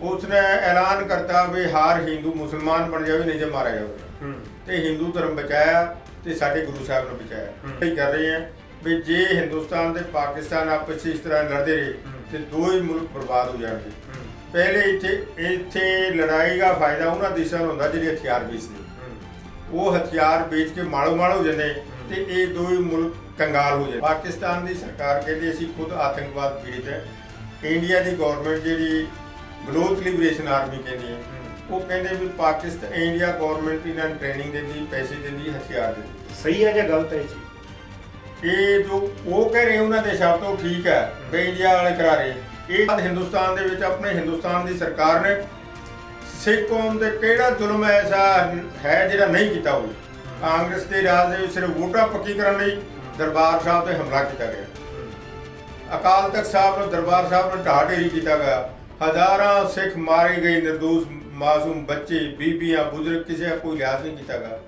ਉਸਨੇ ਐਲਾਨ ਕਰਤਾ ਵੀ ਹਾਰ ਹਿੰਦੂ ਮੁਸਲਮਾਨ ਬਣ ਜਾਵੇ ਨਹੀਂ ਜੇ ਮਾਰਿਆ ਜਾਵੇ। ਤੇ ਹਿੰਦੂ ਧਰਮ ਬਚਾਇਆ ਤੇ ਸਾਡੇ ਗੁਰੂ ਸਾਹਿਬ ਨੇ ਬਚਾਇਆ। ਇਹ ਕਰ ਰਹੇ ਆ ਵੀ ਜੇ ਹਿੰਦੁਸਤਾਨ ਤੇ ਪਾਕਿਸਤਾਨ ਆਪਸ ਵਿੱਚ ਇਸ ਤਰ੍ਹਾਂ ਲੜਦੇ ਰਹੇ ਤੇ ਦੋ ਹੀ ਮੁਲਕ ਬਰਬਾਦ ਹੋ ਜਾਣਗੇ। ਪਹਿਲੇ ਇੱਥੇ ਇੱਥੇ ਲੜਾਈ ਦਾ ਫਾਇਦਾ ਉਹਨਾਂ ਦੇਸ਼ਾਂ ਨੂੰ ਹੁੰਦਾ ਜਿਹੜੇ ਹਥਿਆਰ ਵੇਚਦੇ ਉਹ ਹਥਿਆਰ ਵੇਚ ਕੇ ਮਾਲੋ ਮਾਲ ਹੋ ਜਾਂਦੇ ਤੇ ਇਹ ਦੋ ਹੀ ਮੁਲਕ ਕੰਗਾਲ ਹੋ ਜਾਂਦੇ ਪਾਕਿਸਤਾਨ ਦੀ ਸਰਕਾਰ ਕਹਿੰਦੀ ਅਸੀਂ ਖੁਦ ਆਤੰਕਵਾਦ ਪੀੜਿਤ ਹੈ। ਇੰਡੀਆ ਦੀ ਗਵਰਨਮੈਂਟ ਜਿਹੜੀ ਗਲੋਬਲ ਲਿਬਰੇਸ਼ਨ ਆਰਮੀ ਕਹਿੰਦੀ ਹੈ। ਉਹ ਕਹਿੰਦੇ ਵੀ ਪਾਕਿਸਤਾਨ ਇੰਡੀਆ ਗਵਰਨਮੈਂਟ ਇਹਨਾਂ ਨੂੰ ਟ੍ਰੇਨਿੰਗ ਦਿੰਦੀ ਪੈਸੇ ਦਿੰਦੀ ਹਥਿਆਰ ਦਿੰਦੀ। ਸਹੀ ਹੈ ਜਾਂ ਗਲਤ ਹੈ ਜੀ? ਇਹ ਜੋ ਉਹ ਕਹਿ ਰਹੇ ਉਹਨਾਂ ਦੇ ਸ਼ਬਦ ਉਹ ਠੀਕ ਹੈ ਵੀ ਇੰਡੀਆ ਵਾਲੇ ਕਰਾ ਰਹੇ। ਇਹ ਹਿੰਦੁਸਤਾਨ ਦੇ ਵਿੱਚ ਆਪਣੇ ਹਿੰਦੁਸਤਾਨ ਦੀ ਸਰਕਾਰ ਨੇ ਸਿੱਖ ਕੌਮ ਤੇ ਕਿਹੜਾ ਜ਼ੁਲਮ ਐਸਾ ਹੈ ਜਿਹੜਾ ਨਹੀਂ ਕੀਤਾ ਹੋਵੇ? ਕਾਂਗਰਸ ਦੇ ਰਾਜ ਦੇ ਵਿੱਚ ਸਿਰਫ ਵੋਟਾਂ ਪੱਕੀ ਕਰਨ ਲਈ ਦਰਬਾਰ ਸਾਹਿਬ ਤੇ ਹਮਲਾ ਕੀਤਾ ਗਿਆ। ਅਕਾਲ ਤਖਤ ਸਾਹਿਬ ਨੂੰ, ਦਰਬਾਰ ਸਾਹਿਬ ਨੂੰ ਢਾਹ ਢੇਰੀ ਕੀਤਾ ਗਿਆ। ਹਜ਼ਾਰਾਂ ਸਿੱਖ ਮਾਰੇ ਗਏ, ਨਿਰਦੋਸ਼, ਮਾਸੂਮ ਬੱਚੇ, ਬੀਬੀਆਂ, ਬਜ਼ੁਰਗ, ਕਿਸੇ ਦਾ ਕੋਈ ਲਿਹਾਜ਼ ਨਹੀਂ ਕੀਤਾ ਗਿਆ।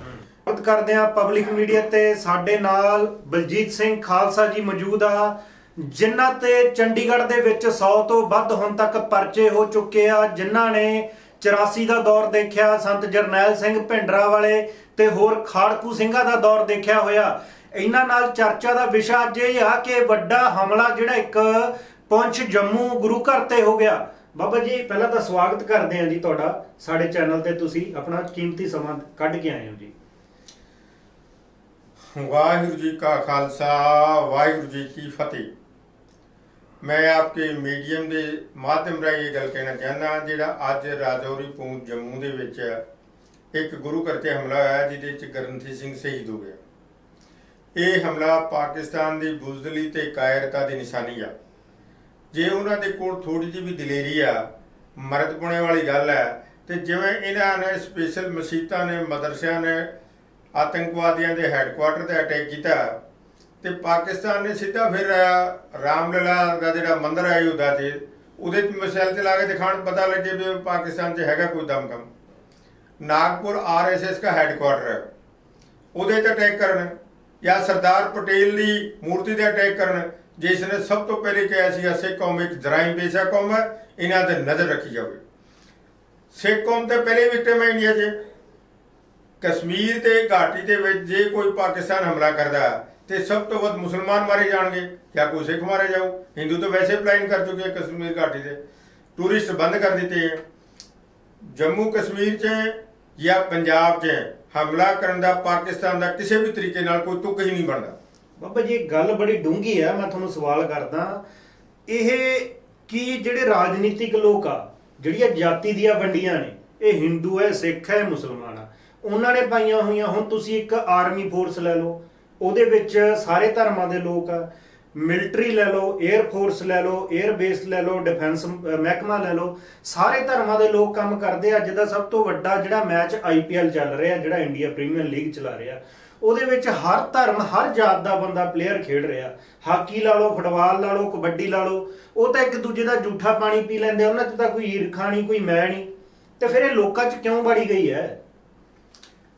ਬਾਤ ਕਰਦੇ ਹਾਂ ਪਬਲਿਕ ਮੀਡੀਆ ਤੇ। ਸਾਡੇ ਨਾਲ ਬਲਜੀਤ ਸਿੰਘ ਖਾਲਸਾ ਜੀ ਮੌਜੂਦ ਆ, ਜਿਨ੍ਹਾਂ ਤੇ ਚੰਡੀਗੜ੍ਹ ਦੇ ਵਿੱਚ 100 ਤੋਂ ਵੱਧ ਹੁਣ ਤੱਕ ਪਰਚੇ ਹੋ ਚੁੱਕੇ ਆ, ਜਿਨ੍ਹਾਂ ਨੇ 84 ਦਾ ਦੌਰ ਦੇਖਿਆ, ਸੰਤ ਜਰਨੈਲ ਸਿੰਘ ਭਿੰਡਰਾ ਵਾਲੇ ਤੇ ਹੋਰ ਖਾੜਕੂ ਸਿੰਘਾਂ ਦਾ ਦੌਰ ਦੇਖਿਆ ਹੋਇਆ। ਇਹਨਾਂ ਨਾਲ ਚਰਚਾ ਦਾ ਵਿਸ਼ਾ ਅੱਜ ਇਹ ਆ ਕਿ ਵੱਡਾ ਹਮਲਾ ਜਿਹੜਾ ਇੱਕ ਪੁੰਛ ਜੰਮੂ ਗੁਰੂ ਘਰ ਤੇ ਹੋ ਗਿਆ। ਬਾਬਾ ਜੀ, ਪਹਿਲਾਂ ਤਾਂ ਸਵਾਗਤ ਕਰਦੇ ਹਾਂ ਜੀ ਤੁਹਾਡਾ। ਸਾਡੇ ਚੈਨਲ ਤੇ ਤੁਸੀਂ ਆਪਣਾ ਕੀਮਤੀ ਸਮਾਂ ਕੱਢ ਕੇ ਆਏ ਹੋ ਜੀ। ਵਾਹਿਗੁਰੂ ਜੀ ਕਾ ਖਾਲਸਾ, ਵਾਹਿਗੁਰੂ ਜੀ ਕੀ ਫਤਿਹ। ਮੈਂ ਆਪਕੇ ਮੀਡੀਅਮ ਦੇ ਮਾਧਿਅਮ ਰਾਹੀਂ ਇਹ ਗੱਲ ਕਹਿਣਾ ਚਾਹੁੰਦਾ ਜਿਹੜਾ ਅੱਜ ਰਾਜੌਰੀ ਪੂੰਛ ਜੰਮੂ ਦੇ ਵਿੱਚ ਇੱਕ ਗੁਰੂ ਘਰ ਤੇ ਹਮਲਾ ਹੋਇਆ, ਜਿਹਦੇ ਵਿੱਚ ਗਰਨਥੀ ਸਿੰਘ ਸ਼ਹੀਦ ਹੋ ਗਿਆ। ਇਹ ਹਮਲਾ ਪਾਕਿਸਤਾਨ ਦੀ ਬੁਜ਼ਦਲੀ ਤੇ ਕਾਇਰਤਾ ਦੀ ਨਿਸ਼ਾਨੀ ਆ। ਜੇ ਉਹਨਾਂ ਦੇ ਕੋਲ ਥੋੜੀ ਜਿਹੀ ਵੀ ਦਲੇਰੀ ਆ ਮਰਦ ਪੁਣੇ ਵਾਲੀ ਗੱਲ ਹੈ ਤੇ ਜਿਵੇਂ ਇਹਨਾਂ ਨੇ ਸਪੈਸ਼ਲ ਮਸੀਤਾਂ ਨੇ ਮਦਰਸਿਆਂ ਨੇ ਆਤੰਕਵਾਦੀਆਂ ਦੇ ਹੈੱਡਕੁਆਟਰ ਤੇ ਅਟੈਕ ਕੀਤਾ ਤੇ ਪਾਕਿਸਤਾਨ ਨੇ ਸਿੱਧਾ ਫਿਰ ਅਹ, ਰਾਮਲਲਾ ਦਾ ਜਿਹੜਾ ਮੰਦਿਰ ਹੈ ਯੁੱਧਾ ਤੇ ਉਹਦੇ ਤੇ ਮਿਸਾਈਲ ਲਾ ਕੇ ਦਿਖਾਣ ਪਤਾ ਲੱਗੇ ਵੀ ਪਾਕਿਸਤਾਨ 'ਚ ਹੈਗਾ ਕੋਈ ਦਮਕਮ। ਨਾਗਪੁਰ ਆਰਐਸਐਸ ਦਾ ਹੈੱਡਕੁਆਟਰ ਹੈ। ਉਹਦੇ ਤੇ ਅਟੈਕ ਕਰਨ। ਜਾਂ ਸਰਦਾਰ ਪਟੇਲ ਦੀ ਮੂਰਤੀ ਤੇ ਅਟੈਕ ਕਰਨ ਜਿਸ ਨੇ ਸਭ ਤੋਂ ਪਹਿਲੇ ਕਿਹਾ ਸੀ ਸਿੱਖ ਕੌਮ ਇੱਕ ਜਰਾਇਮ ਪੇਸ਼ਾ ਕੌਮ ਹੈ, ਇਹਨਾਂ ਤੇ ਨਜ਼ਰ ਰੱਖੀ ਜਾਵੇ। ਸਿੱਖ ਕੌਮ ਤੇ ਪਹਿਲੇ ਵਿਕਟਮ ਹੈ ਇੰਡੀਆ 'ਚ ਕਸ਼ਮੀਰ ਤੇ ਘਾਟੀ ਦੇ ਵਿੱਚ ਜੇ ਕੋਈ ਪਾਕਿਸਤਾਨ ਹਮਲਾ ਕਰਦਾ ਤੇ ਸਭ ਤੋਂ ਵੱਧ ਮੁਸਲਮਾਨ ਮਾਰੇ ਜਾਣਗੇ, ਜਾਂ ਕੋਈ ਸਿੱਖ ਮਾਰੇ ਜਾਊ। ਹਿੰਦੂ ਤਾਂ ਵੈਸੇ ਪਲਾਨ ਕਰ ਚੁੱਕੇ ਕਸ਼ਮੀਰ ਘਾਟੀ ਦੇ। ਟੂਰਿਸਟ ਬੰਦ ਕਰ ਦਿੱਤੇ ਹੈ ਜੰਮੂ ਕਸ਼ਮੀਰ 'ਚ ਜਾਂ ਪੰਜਾਬ 'ਚ ਹਮਲਾ ਕਰਨ ਦਾ ਪਾਕਿਸਤਾਨ ਦਾ ਕਿਸੇ ਵੀ ਤਰੀਕੇ ਨਾਲ ਕੋਈ ਤੁਕ ਹੀ ਨਹੀਂ ਬਣਦਾ। ਬਾਬਾ ਜੀ ਗੱਲ ਬੜੀ ਡੂੰਘੀ ਹੈ ਮੈਂ ਤੁਹਾਨੂੰ ਸਵਾਲ ਕਰਦਾ। ਇਹ ਕੀ ਜਿਹੜੇ ਰਾਜਨੀਤਿਕ ਲੋਕ ਆ, ਜਿਹੜੀਆਂ ਜਾਤੀ ਦੀਆਂ ਵੰਡੀਆਂ ਨੇ, ਇਹ ਹਿੰਦੂ ਹੈ ਸਿੱਖ ਹੈ ਮੁਸਲਮਾਨ ਆ, ਉਹਨਾਂ ਨੇ ਪਾਈਆਂ ਹੋਈਆਂ, ਹੁਣ ਤੁਸੀਂ ਇੱਕ ਆਰਮੀ ਫੋਰਸ ਲੈ ਲਓ, ਉਹਦੇ ਵਿੱਚ ਸਾਰੇ ਧਰਮਾਂ ਦੇ ਲੋਕ ਆ ਮਿਲਟਰੀ ਲੈ ਲਓ 에ਅਰ ਫੋਰਸ ਲੈ ਲਓ 에ਅਰ ਬੇਸ ਲੈ ਲਓ ਡਿਫੈਂਸ ਮਹਿਕਮਾ ਲੈ ਲਓ, ਸਾਰੇ ਧਰਮਾਂ ਦੇ ਲੋਕ ਕੰਮ ਕਰਦੇ ਆ। ਅੱਜ ਦਾ ਸਭ ਤੋਂ ਵੱਡਾ ਜਿਹੜਾ ਮੈਚ ਆਈਪੀਐਲ ਚੱਲ ਰਿਹਾ, ਜਿਹੜਾ ਇੰਡੀਆ ਪ੍ਰੀਮੀਅਰ ਲੀਗ ਚਲਾ ਰਿਹਾ, ਉਹਦੇ ਵਿੱਚ ਹਰ ਧਰਮ, ਹਰ ਜਾਤ ਦਾ ਬੰਦਾ ਪਲੇਅਰ ਖੇਡ ਰਿਹਾ। ਹਾਕੀ ਲਾ ਲਓ, ਫੁੱਟਬਾਲ ਲਾ ਲਓ, ਕਬੱਡੀ ਲਾ ਲਓ, ਉਹ ਤਾਂ ਇੱਕ ਦੂਜੇ ਦਾ ਜੂਠਾ ਪਾਣੀ ਪੀ ਲੈਂਦੇ ਉਹਨਾਂ 'ਚ ਤਾਂ ਕੋਈ ਈਰਖਾ ਨਹੀਂ, ਕੋਈ ਮੈਂ ਨਹੀਂ। ਤੇ ਫਿਰ ਇਹ ਲੋਕਾਂ 'ਚ ਕਿਉਂ ਵੜੀ ਗਈ ਹੈ?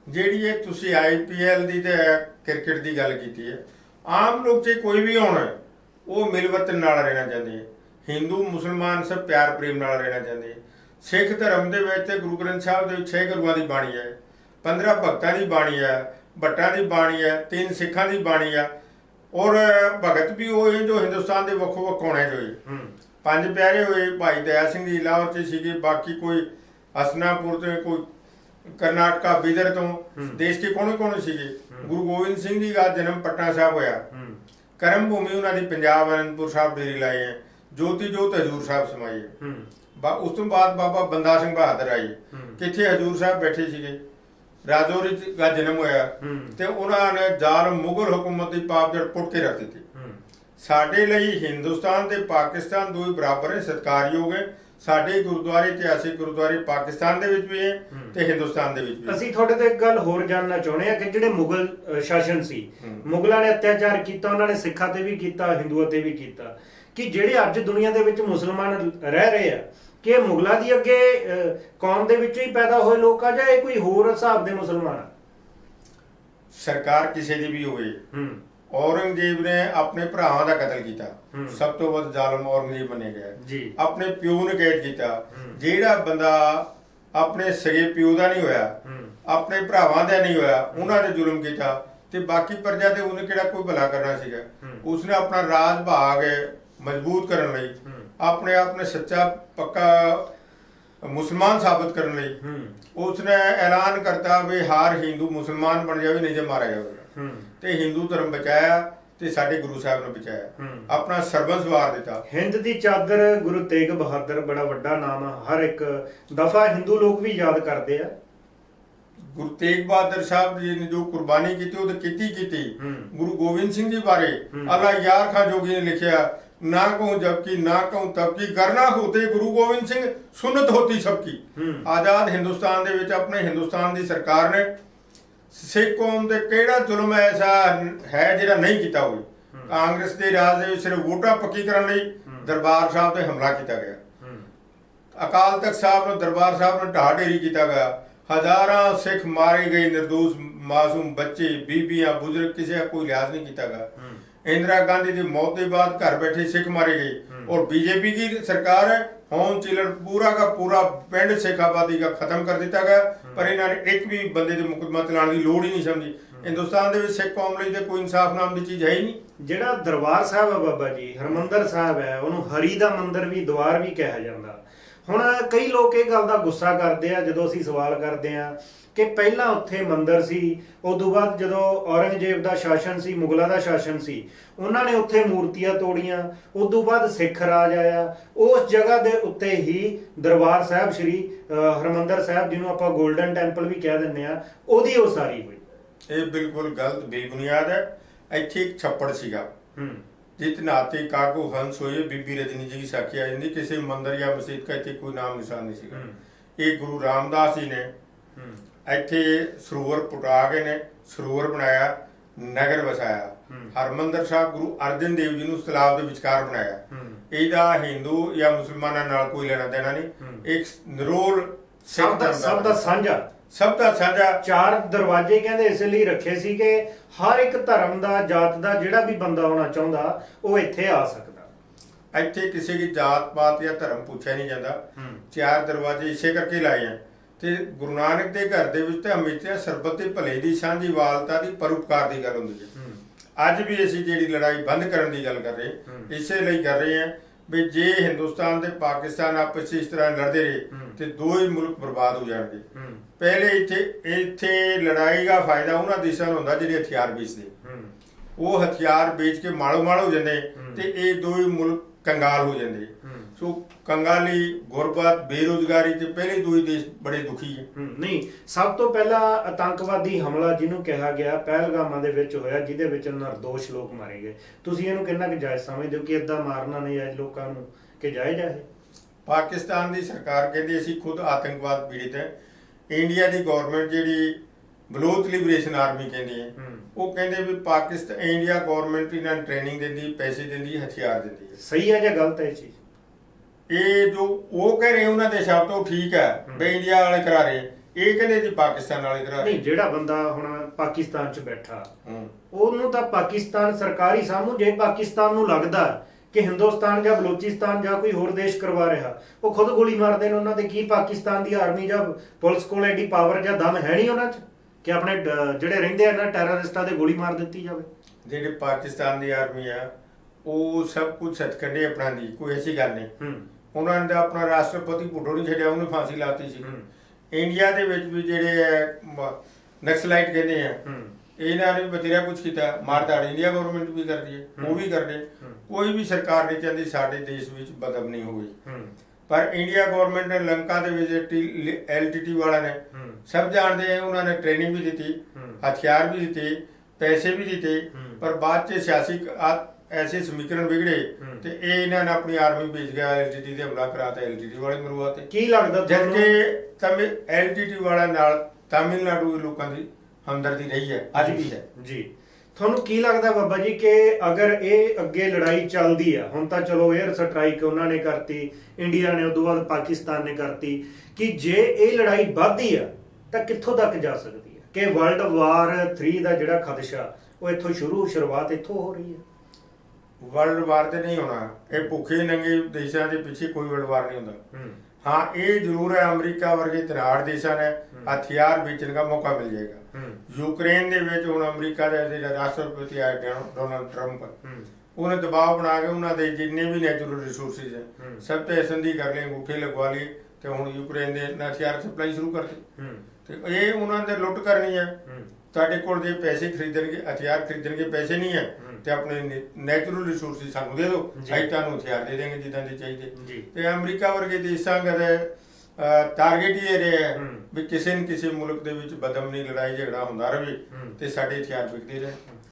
ਜਿਹੜੀ ਇਹ ਤੁਸੀਂ ਆਈਪੀਐਲ ਦੀ ਤੇ ਕ੍ਰਿਕਟ ਦੀ ਗੱਲ ਕੀਤੀ ਹੈ ਆਮ ਲੋਕ ਜੇ ਕੋਈ ਵੀ ਹੋਣ ਉਹ ਮਿਲਵਰਤਨ ਨਾਲ ਰਹਿਣਾ ਚਾਹੁੰਦੇ ਹੈ। ਹਿੰਦੂ ਮੁਸਲਮਾਨ ਸਭ ਪਿਆਰ ਪ੍ਰੇਮ ਨਾਲ ਰਹਿਣਾ ਚਾਹੁੰਦੇ ਹੈ। ਸਿੱਖ ਧਰਮ ਦੇ ਵਿੱਚ ਤੇ ਗੁਰੂ ਗ੍ਰੰਥ ਸਾਹਿਬ ਦੇ ਵਿੱਚ 6 ਗੁਰੂਆਂ ਦੀ ਬਾਣੀ ਹੈ 15 ਭਗਤਾਂ ਦੀ ਬਾਣੀ ਹੈ ਭੱਟਾਂ ਦੀ ਬਾਣੀ ਹੈ ਤਿੰਨ ਸਿੱਖਾਂ ਦੀ ਬਾਣੀ ਹੈ। ਔਰ ਭਗਤ ਵੀ ਉਹ ਹੈ ਜੋ ਹਿੰਦੁਸਤਾਨ ਦੇ ਵੱਖੋ ਵੱਖ 'ਚ ਹੋਏ ਹੂੰ। ਪੰਜ ਪਿਆਰੇ ਹੋਏ ਭਾਈ ਦਇਆ ਸਿੰਘ ਦੀ ਲਾਹੌਰ ਚ ਸੀਗੇ ਬਾਕੀ ਕੋਈ ਹਸਨਾਪੁਰ ਤੋਂ ਕੋਈ ਕਰਨਾਟਕਾ ਬਿਦਰ ਤੋਂ। ਦੇਸ਼ ਕੇ ਕੋਨੇ ਕੋਨੇ ਸੀਗੇ। ਗੁਰੂ ਗੋਬਿੰਦ ਸਿੰਘ ਜੀ ਦਾ ਜਨਮ ਪਟਨਾ ਸਾਹਿਬ ਹੋਇਆ। ਕਰਮ ਭੂਮੀ ਉਹਨਾਂ ਦੀ ਪੰਜਾਬ ਅਨੰਦਪੁਰ ਸਾਹਿਬ ਡੇਰੀ ਲਾਈ ਹੈ ਜੋਤੀ ਜੋਤ ਹਜੂਰ ਸਾਹਿਬ ਸਮਾਈ ਹੈ। ਬਾ ਉਸ ਤੋਂ ਬਾਅਦ ਬਾਬਾ ਬੰਦਾ ਸਿੰਘ ਬਹਾਦਰ ਆਈ। ਕਿੱਥੇ ਹਜੂਰ ਸਾਹਿਬ ਬੈਠੇ ਸੀਗੇ? ਰਾਜੌਰੀ ਦਾ ਜਨਮ ਹੋਇਆ। ਤੇ ਉਹਨਾਂ ਨੇ ਜ਼ਾਲਮ ਮੁਗਲ ਹਕੂਮਤ ਦੀ ਪਾਪਜੜ ਪੁੱਟ ਕੇ ਰੱਖ ਦਿੱਤੀ। ਸਾਡੇ ਲਈ ਹਿੰਦੁਸਤਾਨ ਤੇ ਪਾਕਿਸਤਾਨ ਦੋਵੇਂ ਬਰਾਬਰ ਹੈ ਸਤਿਕਾਰਯੋਗ ਹੈ। ਸਾਡੇ ਗੁਰਦੁਆਰੇ ਇਤਿਹਾਸਿਕ ਗੁਰਦੁਆਰੇ ਪਾਕਿਸਤਾਨ ਦੇ ਵਿੱਚ ਵੀ ਹੈ ਹੂੰ। ਤੇ ਹਿੰਦੁਸਤਾਨ ਦੇ ਵਿੱਚ ਵੀ ਅਸੀਂ ਤੁਹਾਡੇ ਤੋਂ ਇੱਕ ਗੱਲ ਹੋਰ ਜਾਣਨਾ ਚਾਹੁੰਦੇ ਆ ਕਿ ਜਿਹੜੇ ਮੁਗਲ ਸ਼ਾਸਨ ਸੀ ਹੂੰ। ਮੁਗਲਾਂ ਨੇ ਅਤਿਆਚਾਰ ਕੀਤਾ ਉਹਨਾਂ ਨੇ ਸਿੱਖਾਂ ਤੇ ਵੀ ਕੀਤਾ ਹਿੰਦੂਆਂ ਤੇ ਵੀ ਕੀਤਾ ਕਿ ਜਿਹੜੇ ਅੱਜ ਦੁਨੀਆ ਦੇ ਵਿੱਚ ਮੁਸਲਮਾਨ ਰਹਿ ਰਹੇ ਆ ਕਿ ਮੁਗਲਾਂ ਦੀ ਅੱਗੇ ਕੌਮ ਦੇ ਵਿੱਚੋਂ ਹੀ ਪੈਦਾ ਹੋਏ ਲੋਕ ਆ ਜਾਂ ਇਹ ਕੋਈ ਹੋਰ ਹਿਸਾਬ ਦੇ ਮੁਸਲਮਾਨ ਆ ਸਰਕਾਰ ਕਿਸੇ ਦੀ ਵੀ ਹੋਵੇ ਹੂੰ ਔਰੰਗਜ਼ੇਬ ਨੇ ਆਪਣੇ ਭਰਾਵਾਂ ਦਾ ਕਤਲ ਕੀਤਾ। ਸਭ ਤੋਂ ਵੱਧ ਜ਼ਾਲਮ ਔਰੰਗਜ਼ੇਬ ਮੰਨਿਆ ਗਿਆ। ਜੀ। ਆਪਣੇ ਪਿਓ ਨੂੰ ਕੈਦ ਕੀਤਾ। ਜਿਹੜਾ ਬੰਦਾ ਆਪਣੇ ਸਗੇ ਪਿਓ ਦਾ ਨਹੀਂ ਹੋਇਆ ਆਪਣੇ ਭਰਾਵਾਂ ਦਾ ਨਹੀਂ ਹੋਇਆ ਉਹਨਾਂ ਤੇ ਜ਼ੁਲਮ ਕੀਤਾ ਤੇ ਬਾਕੀ ਪ੍ਰਜਾ ਤੇ ਉਹਨੇ ਕਿਹੜਾ ਕੋਈ ਭਲਾ ਕਰਨਾ ਸੀਗਾ। ਉਸਨੇ ਆਪਣਾ ਰਾਜ ਭਾਗ ਮਜ਼ਬੂਤ ਕਰਨ ਲਈ। ਆਪਣੇ ਆਪ ਨੂੰ ਸੱਚਾ ਪੱਕਾ ਮੁਸਲਮਾਨ ਸਾਬਤ ਕਰਨ ਲਈ ਉਸਨੇ ਐਲਾਨ ਕਰਤਾ ਵੀ ਹਰ ਹਿੰਦੂ ਮੁਸਲਮਾਨ ਬਣ ਜਾਵੇ ਨਹੀਂ ਤੇ ਮਾਰਿਆ ਜਾਵੇਗਾ ਹੂੰ। ਤੇ ਹਿੰਦੂ ਧਰਮ ਬਚਾਇਆ ਤੇ ਸਾਡੇ ਗੁਰੂ ਸਾਹਿਬ ਨੇ ਬਚਾਇਆ। ਆਪਣਾ ਸਰਬੰਸ ਵਾਰ ਦਿੱਤਾ ਹਿੰਦ ਦੀ ਚਾਦਰ ਗੁਰੂ ਤੇਗ ਬਹਾਦਰ ਬੜਾ ਵੱਡਾ ਨਾਮ ਆ ਹਰ ਇੱਕ ਦਫਾ ਹਿੰਦੂ ਲੋਕ ਵੀ ਯਾਦ ਕਰਦੇ ਆ ਗੁਰੂ ਤੇਗ ਬਹਾਦਰ ਸਾਹਿਬ ਜੀ ਨੇ ਜੋ ਕੁਰਬਾਨੀ ਕੀਤੀ ਉਹ ਤਾਂ ਕੀਤੀ। ਗੁਰੂ ਗੋਬਿੰਦ ਸਿੰਘ ਜੀ ਬਾਰੇ। ਅੱਲਾ ਯਾਰ ਖਾਂ ਜੋਗੀ ਨੇ ਲਿਖਿਆ ਨਾ ਕਹੂੰ ਜਬਕੀ ਨਾ ਕਹੂੰ ਤਬਕੀ ਕਰਨਾ ਹੋਤੇ ਗੁਰੂ ਗੋਬਿੰਦ ਸਿੰਘ ਸੁਨਤ ਹੋਤੀ ਸਬਕੀ ਹੂੰ। ਆਜ਼ਾਦ ਹਿੰਦੁਸਤਾਨ ਦੇ ਵਿੱਚ ਆਪਣੇ ਹਿੰਦੁਸਤਾਨ ਦੀ ਸਰਕਾਰ ਨੇ ਸਿੱਖ ਕੌਮ ਦੇ ਕਿਹੜਾ ਜ਼ੁਲਮ ਐਸਾ ਹੈ ਜਿਹੜਾ ਨਹੀਂ ਕੀਤਾ ਹੋਈ ਕਾਂਗਰਸ ਦੇ ਰਾਜ ਦੇ ਵਿੱਚ ਸਿਰਫ ਵੋਟਾਂ ਪੱਕੀ ਕਰਨ ਲਈ ਦਰਬਾਰ ਸਾਹਿਬ ਤੇ ਹਮਲਾ ਕੀਤਾ ਗਿਆ। ਅਕਾਲ ਤਖਤ ਸਾਹਿਬ ਨੂੰ ਦਰਬਾਰ ਸਾਹਿਬ ਨੂੰ ਢਾਹ ਢੇਰੀ ਕੀਤਾ ਗਿਆ। ਹਜ਼ਾਰਾਂ ਸਿੱਖ ਮਾਰੇ ਗਏ નિર્ਦੋਸ਼ ਮਾਸੂਮ ਬੱਚੇ ਬੀਬੀਆਂ ਬਜ਼ੁਰਗ ਕਿਸੇ ਦਾ ਕੋਈ ਲਿਹਾਜ਼ ਨਹੀਂ ਕੀਤਾ ਗਿਆ। ਇੰਦਰਾ ਗਾਂਧੀ ਦੀ ਮੌਤ ਦੇ ਬਾਅਦ ਘਰ ਬੈਠੇ ਸਿੱਖ ਮਾਰੇ ਗਏ। ਔਰ ਬੀਜੇਪੀ ਦੀ ਸਰਕਾਰ ਹੋਮ ਚਿਲਰ ਪੂਰਾ ਦਾ ਪੂਰਾ ਪਿੰਡ ਸਿੱਖ ਆਬਾਦੀ ਦਾ ਖਤਮ ਕਰ ਦਿੱਤਾ ਗਿਆ। ਪਰ ਇਹਨਾਂ ਨੇ ਇੱਕ ਵੀ ਬੰਦੇ ਦੇ ਮੁਕਦਮਾ ਚਲਾਉਣ ਦੀ ਲੋੜ ਹੀ ਨਹੀਂ ਸਮਝੀ। ਹਿੰਦੁਸਤਾਨ ਦੇ ਵਿੱਚ ਸਿੱਖ ਕੌਮ ਲਈ ਤੇ ਕੋਈ ਇਨਸਾਫ ਨਾਮ ਦੀ ਚੀਜ਼ ਹੈ ਹੀ ਨਹੀਂ। ਜਿਹੜਾ ਦਰਬਾਰ ਸਾਹਿਬ ਆ ਬਾਬਾ ਜੀ ਹਰਮੰਦਰ ਸਾਹਿਬ ਹੈ ਉਹਨੂੰ ਹਰੀ ਦਾ ਮੰਦਿਰ ਵੀ ਦਵਾਰ ਵੀ ਕਿਹਾ ਜਾਂਦਾ। ਹੁਣ ਕਈ ਲੋਕ ਇਹ ਗੱਲ ਦਾ ਗੁੱਸਾ ਕਰਦੇ ਆ ਜਦੋਂ ਅਸੀਂ ਸਵਾਲ ਕਰਦੇ ਆ ਕਿ ਪਹਿਲਾਂ ਉੱਥੇ ਮੰਦਿਰ ਸੀ ਉਦੋਂ ਬਾਅਦ ਜਦੋਂ ਔਰੰਗਜ਼ੇਬ ਦਾ ਸ਼ਾਸਨ ਸੀ ਮੁਗਲਾਂ ਦਾ ਸ਼ਾਸਨ ਸੀ ਉਹਨਾਂ ਨੇ ਉੱਥੇ ਮੂਰਤੀਆਂ ਤੋੜੀਆਂ ਉਦੋਂ ਬਾਅਦ ਸਿੱਖ ਰਾਜ ਆਇਆ। ਉਸ ਜਗ੍ਹਾ ਦੇ ਉੱਤੇ ਹੀ ਦਰਬਾਰ ਸਾਹਿਬ ਸ੍ਰੀ ਹਰਮੰਦਰ ਸਾਹਿਬ ਜਿਹਨੂੰ ਆਪਾਂ 골ਡਨ ਟੈਂਪਲ ਵੀ ਕਹਿ ਦਿੰਦੇ ਆ ਉਹਦੀ ਉਸਾਰੀ ਹੋਈ। ਇਹ ਬਿਲਕੁਲ ਗਲਤ ਬੇਬੁਨਿਆਦ ਹੈ। ਇੱਥੇ ਇੱਕ ਛੱਪੜ ਸੀਗਾ। ਹੂੰ। ਜਿਤ ਨਾਤੇ ਕਾਕੂ ਹੰਸ ਹੋਏ ਬੀਬੀ ਰਜਨੀ ਜੀ ਦੀ ਸਾਖੀ ਆ ਜਾਂਦੀ ਕਿਸੇ ਮੰਦਰ ਜਾਂ ਮਸਜਿਦ ਦਾ ਇੱਥੇ ਕੋਈ ਨਾਮ ਨਿਸ਼ਾਨ ਨਹੀਂ ਸੀਗਾ। ਇਹ ਗੁਰੂ ਰਾਮਦਾਸ ਜੀ ਨੇ ਇੱਥੇ ਸਰੋਵਰ ਪੁਟਾ ਕੇ ਨੇ ਸਰੋਵਰ ਬਣਾਇਆ ਨਗਰ ਵਸਾਇਆ। ਹਰਮੰਦਰ ਸਾਹਿਬ ਗੁਰੂ ਅਰਜਨ ਦੇਵ ਜੀ ਨੂੰ ਉਸ ਤਲਾਬ ਦੇ ਵਿਚਕਾਰ ਬਣਾਇਆ। ਇਹਦਾ ਹਿੰਦੂ ਜਾਂ ਮੁਸਲਮਾਨਾਂ ਨਾਲ ਕੋਈ ਲੈਣਾ ਦੇਣਾ। ਨਹੀਂ। ਇੱਕ ਨਿਰੋਲ ਸਭ ਦਾ ਸਭ ਦਾ ਸਾਂਝਾ। ਸਭ ਦਾ ਸਾਂਝਾ। ਚਾਰ ਦਰਵਾਜ਼ੇ ਕਹਿੰਦੇ ਇਸ ਲਈ ਰੱਖੇ ਸੀ ਕਿ ਹਰ ਇੱਕ ਧਰਮ ਦਾ ਜਾਤ ਦਾ ਜਿਹੜਾ ਵੀ ਬੰਦਾ ਆਉਣਾ ਚਾਹੁੰਦਾ ਉਹ ਇੱਥੇ ਆ ਸਕਦਾ। ਇੱਥੇ ਕਿਸੇ ਦੀ ਜਾਤ ਪਾਤ ਜਾਂ ਧਰਮ ਪੁੱਛਿਆ ਨਹੀਂ ਜਾਂਦਾ। ਚਾਰ ਦਰਵਾਜ਼ੇ ਇਸੇ ਕਰਕੇ ਲਾਏ ਆ। ਤੇ ਗੁਰੂ ਨਾਨਕ ਦੇ ਘਰ ਦੇ ਵਿੱਚ ਤਾਂ ਹਮੇਸ਼ਾ ਸਰਬੱਤ ਦੇ ਭਲੇ ਦੀ ਸਾਂਝੀ ਵਾਲਤਾ ਦੀ ਪਰਉਪਕਾਰ ਦੀ ਗੱਲ ਹੁੰਦੀ ਹੈ ਅੱਜ ਵੀ ਅਸੀਂ ਜਿਹੜੀ ਲੜਾਈ ਬੰਦ ਕਰਨ ਦੀ ਗੱਲ ਕਰ ਰਹੇ। ਇਸੇ ਲਈ ਕਰ ਰਹੇ ਹਾਂ ਵੀ ਜੇ ਹਿੰਦੁਸਤਾਨ ਤੇ ਪਾਕਿਸਤਾਨ ਆਪਸ ਵਿੱਚ ਇਸ ਤਰ੍ਹਾਂ ਲੜਦੇ ਰਹੇ। ਤੇ ਦੋ ਹੀ ਮੁਲਕ ਬਰਬਾਦ ਹੋ ਜਾਣਗੇ ਪਹਿਲੇ ਇੱਥੇ ਇੱਥੇ ਲੜਾਈ ਦਾ ਫਾਇਦਾ ਉਹਨਾਂ ਦੇਸ਼ਾਂ ਨੂੰ ਹੁੰਦਾ ਜਿਹੜੇ ਹਥਿਆਰ ਵੇਚਦੇ ਉਹ ਹਥਿਆਰ ਵੇਚ ਕੇ ਮਾੜੋ ਮਾੜ ਹੋ ਜਾਂਦੇ। ਤੇ ਇਹ ਦੋ ਹੀ ਮੁਲਕ ਕੰਗਾਲ ਹੋ ਜਾਂਦੇ। ਸੋ ਕੰਗਾਲੀ ਗੁਰਬਤ ਬੇਰੋਜ਼ਗਾਰੀ ਤੇ ਪਹਿਲੇ ਦੋ ਹੀ ਦੇਸ਼ ਬੜੇ ਦੁਖੀ ਹੈ। ਨਹੀਂ ਸਭ ਤੋਂ ਪਹਿਲਾ ਆਤੰਕਵਾਦੀ ਹਮਲਾ ਜਿਹਨੂੰ ਕਿਹਾ ਗਿਆ ਪਹਿਲਗਾਮਾਂ ਦੇ ਵਿੱਚ ਹੋਇਆ ਜਿਹਦੇ ਵਿੱਚ ਨਿਰਦੋਸ਼ ਲੋਕ ਮਾਰੇ ਗਏ। ਤੁਸੀਂ ਇਹਨੂੰ ਕਿੰਨਾ ਕੁ ਜਾਇਜ਼ ਸਮਝਦੇ ਹੋ ਕਿ ਇਦਾਂ ਮਾਰਨਾ ਨਹੀਂ ਜਾਇਜ਼ ਲੋਕਾਂ ਨੂੰ ਕਿ ਜਾਇਜ਼ ਹੈ? ਪਾਕਿਸਤਾਨ ਦੀ ਸਰਕਾਰ ਕਹਿੰਦੀ ਅਸੀਂ ਖੁਦ ਆਤੰਕਵਾਦ ਪੀੜਿਤ ਹੈ। ਇੰਡੀਆ ਦੀ ਗਵਰਨਮੈਂਟ ਜਿਹੜੀ ਬਲੋਚ ਲਿਬਰੇਸ਼ਨ ਆਰਮੀ ਕਹਿੰਦੀ ਹੈ ਹੂੰ। ਉਹ ਕਹਿੰਦੇ ਵੀ ਪਾਕਿਸਤਾਨ ਇੰਡੀਆ ਗਵਰਨਮੈਂਟ ਇਹਨਾਂ ਨੂੰ ਟ੍ਰੇਨਿੰਗ ਦਿੰਦੀ ਪੈਸੇ ਦਿੰਦੀ ਹਥਿਆਰ ਦਿੰਦੀ ਹੈ। ਸਹੀ ਹੈ ਜਾਂ ਗਲਤ ਹੈ ਇਹ ਚੀਜ਼? ਇਹ ਜੋ ਉਹ ਕਹਿ ਰਹੇ ਉਹਨਾਂ ਦੇ ਸ਼ਬਦ ਤੋਂ ਠੀਕ ਹੈ ਵੀ ਇੰਡੀਆ ਵਾਲੇ ਕਰਾ ਰਹੇ। ਇਹ ਕਹਿੰਦੇ ਜੀ ਪਾਕਿਸਤਾਨ ਵਾਲੇ ਕਰਾ ਰਹੇ। ਨਹੀਂ ਜਿਹੜਾ ਬੰਦਾ ਹੁਣ ਪਾਕਿਸਤਾਨ 'ਚ ਬੈਠਾ। ਉਹਨੂੰ ਤਾਂ ਪਾਕਿਸਤਾਨ ਸਰਕਾਰੀ ਸਾਹਮਣੇ ਜੇ ਪਾਕਿਸਤਾਨ ਨੂੰ ਲੱਗਦਾ ਕਿ ਹਿੰਦੁਸਤਾਨ ਜਾਂ ਬਲੋਚਿਸਤਾਨ ਜਾਂ ਕੋਈ ਹੋਰ ਦੇਸ਼ ਕਰਵਾ ਰਿਹਾ ਉਹ ਖੁਦ ਗੋਲੀ ਮਾਰਦੇ ਨੇ ਉਹਨਾਂ ਦੇ ਕੀ ਪਾਕਿਸਤਾਨ ਦੀ ਆਰਮੀ ਜਾਂ ਪੁਲਿਸ ਕੋਲ ਐਡੀ ਪਾਵਰ ਜਾਂ ਦਮ ਹੈ ਨਹੀਂ ਉਹਨਾਂ 'ਚ ਕਿ ਆਪਣੇ ਜਿਹੜੇ ਰਹਿੰਦੇ ਆ ਨਾ ਟੈਰਰਿਸਟਾਂ ਦੇ ਗੋਲੀ ਮਾਰ ਦਿੱਤੀ ਜਾਵੇ? ਜਿਹੜੇ ਪਾਕਿਸਤਾਨ ਦੀ ਆਰਮੀ ਆ ਉਹ ਸਭ ਕੁਝ ਸੱਚਖੰਡੇ ਅਪਣਾਉਂਦੀ ਕੋਈ ਐਸੀ ਗੱਲ ਨਹੀਂ। ਹੂੰ। ਉਹਨਾਂ ਤਾਂ ਆਪਣਾ ਰਾਸ਼ਟਰਪਤੀ ਭੁੱਟੋ ਨਹੀਂ ਛੱਡਿਆ ਉਹਨੇ ਫਾਂਸੀ ਲਾਤੀ ਸੀ। ਇੰਡੀਆ ਦੇ ਵਿੱਚ ਵੀ ਜਿਹੜੇ ਹੈ, ਨਕਸਲਾਈਟ ਕਹਿੰਦੇ ਆ। ਇਹਨਾਂ ਨੇ ਬਥੇਰਾ ਕੁਝ ਕੀਤਾ ਮਾਰਦਾੜ ਇੰਡੀਆ ਗਵਰਨਮੈਂਟ ਵੀ ਕਰਦੀ ਹੈ ਉਹ ਵੀ ਕਰਦੇ। ਕੋਈ ਵੀ ਸਰਕਾਰ ਨਹੀਂ ਚਾਹੁੰਦੀ ਸਾਡੇ ਦੇਸ਼ ਵਿੱਚ ਬਦਅਮਨੀ ਹੋਵੇ। ਹੂੰ। ਪਰ ਇੰਡੀਆ ਗਵਰਨਮੈਂਟ ਨੇ ਲੰਕਾ ਦੇ ਵਿੱਚ ਐਲਟੀਟੀ ਵਾਲਾ ਨੇ ਸਭ ਜਾਣਦੇ ਆ ਉਹਨਾਂ ਨੇ ਟ੍ਰੇਨਿੰਗ ਵੀ ਦਿੱਤੀ। ਹਥਿਆਰ ਵੀ ਦਿੱਤੇ ਪੈਸੇ ਵੀ ਦਿੱਤੇ। ਪਰ ਬਾਅਦ ਚ ਸਿਆਸੀ ਐਸੇ ਸਮੀਕਰਨ ਵਿਗੜੇ। ਤੇ ਇਹ ਇਹਨਾਂ ਨੇ ਆਪਣੀ ਆਰਮੀ ਭੇਜ ਗਿਆ ਐਲਟੀਟੀ ਤੇ ਹਮਲਾ ਕਰਾਤਾ ਐਲਟੀਟੀ ਵਾਲੇ ਮਰਵਾਤੇ ਕੀ ਲੱਗਦਾ ਜਦ ਤੁਹਾਨੂੰ ਕਿ ਤਮਿਲ ਐਲਟੀਟੀ ਵਾਲਾ ਨਾਲ ਤਾਮਿਲਨਾਡੂ ਦੇ ਲੋਕਾਂ ਦੀ ਹਮਦਰਦੀ ਰਹੀ ਹੈ ਅੱਜ ਵੀ ਹੈ। ਜੀ। ਤੁਹਾਨੂੰ ਕੀ ਲੱਗਦਾ ਬਾਬਾ ਜੀ ਕਿ ਅਗਰ ਇਹ ਅੱਗੇ ਲੜਾਈ ਚੱਲਦੀ ਆ ਹੁਣ ਤਾਂ ਚਲੋ 에ਅਰ ਸਟ੍ਰਾਈਕ ਉਹਨਾਂ ਨੇ ਕਰਤੀ ਇੰਡੀਆ ਨੇ ਉਦੋਂ ਬਾਅਦ ਪਾਕਿਸਤਾਨ ਨੇ ਕਰਤੀ ਕਿ ਜੇ ਇਹ ਲੜਾਈ ਵੱਧਦੀ ਆ ਤਾਂ ਕਿੱਥੋਂ ਤੱਕ ਜਾ ਸਕਦੀ ਹੈ ਕਿ ਵਰਲਡ ਵਾਰ 3 ਦਾ ਜਿਹੜਾ ਖਦਸ਼ਾ ਉਹ ਇੱਥੋਂ ਸ਼ੁਰੂ ਸ਼ੁਰੂਆਤ ਇੱਥੋਂ ਹੋ ਰਹੀ ਹੈ ਵਰਲਡ ਵਾਰ ਤੇ ਨਹੀਂ ਹੋਣਾ। ਇਹ ਭੁੱਖੇ ਨੰਗੇ ਦੇਸ਼ਾਂ ਦੇ ਪਿੱਛੇ ਕੋਈ ਵਰਲਡ ਵਾਰ ਨਹੀਂ ਹੁੰਦਾ। ਹੂੰ। ਇਹ ਜ਼ਰੂਰ ਹੈ ਅਮਰੀਕਾ ਵਰਗੇ ਧਨਾੜ ਦੇਸ਼ਾਂ ਨੇ ਹਥਿਆਰ ਵੇਚਣ ਦਾ ਮੌਕਾ ਮਿਲ ਜਾਏਗਾ। ਯੂਕਰੇਨ ਦੇ ਵਿੱਚ ਹੁਣ ਅਮਰੀਕਾ ਦਾ ਜਿਹੜਾ ਰਾਸ਼ਟਰਪਤੀ ਆ ਡੋਨਾਲਡ ਟਰੰਪ। ਉਹਨੇ ਦਬਾਅ ਬਣਾ ਕੇ ਉਹਨਾਂ ਦੇ ਜਿੰਨੇ ਵੀ ਨੈਚੁਰਲ ਰਿਸੋਰਸਿਸ ਹੈ। ਸਭ ਤੇ ਸੰਧੀ ਕਰ ਲਈ ਅੰਗੂਠੇ ਲਗਵਾ ਲਈ ਤੇ ਹੁਣ ਯੂਕਰੇਨ ਦੇ ਹਥਿਆਰ ਸਪਲਾਈ ਸ਼ੁਰੂ ਕਰ ਦਿੱਤੀ। ਤੇ ਇਹ ਉਹਨਾਂ ਦੇ ਲੁੱਟ ਕਰਨੀ ਹੈ ਤੁਹਾਡੇ ਕੋਲ ਜੇ ਪੈਸੇ ਖਰੀਦਣਗੇ ਹਥਿਆਰ ਖਰੀਦਣਗੇ ਪੈਸੇ ਨਹੀਂ ਹੈ। ਤੇ ਆਪਣੇ ਨੈਚੁਰਲ ਰਿਸੋਰਸਿਸ ਸਾਨੂੰ ਦੇ ਦਿਓ। ਅਸੀਂ ਤੁਹਾਨੂੰ ਹਥਿਆਰ ਦੇ ਦੇਵਾਂਗੇ ਜਿੱਦਾਂ ਦੇ ਚਾਹੀਦੇ ਤੇ ਅਮਰੀਕਾ ਵਰਗੇ ਦੇਸ਼ਾਂ ਕਦੇ ਟਾਰਗੇਟ ਹੀ ਇਹ ਰਿਹਾ ਹੈ। ਵੀ ਕਿਸੇ न ਕਿਸੇ ਮੁਲਕ ਦੇ ਵਿੱਚ ਬਦਮਨੀ ਲੜਾਈ ਝਗੜਾ ਹੁੰਦਾ ਰਹੇ। ਤੇ ਸਾਡੇ ਹਥਿਆਰ ਵਿਕਦੇ ਰਹੇ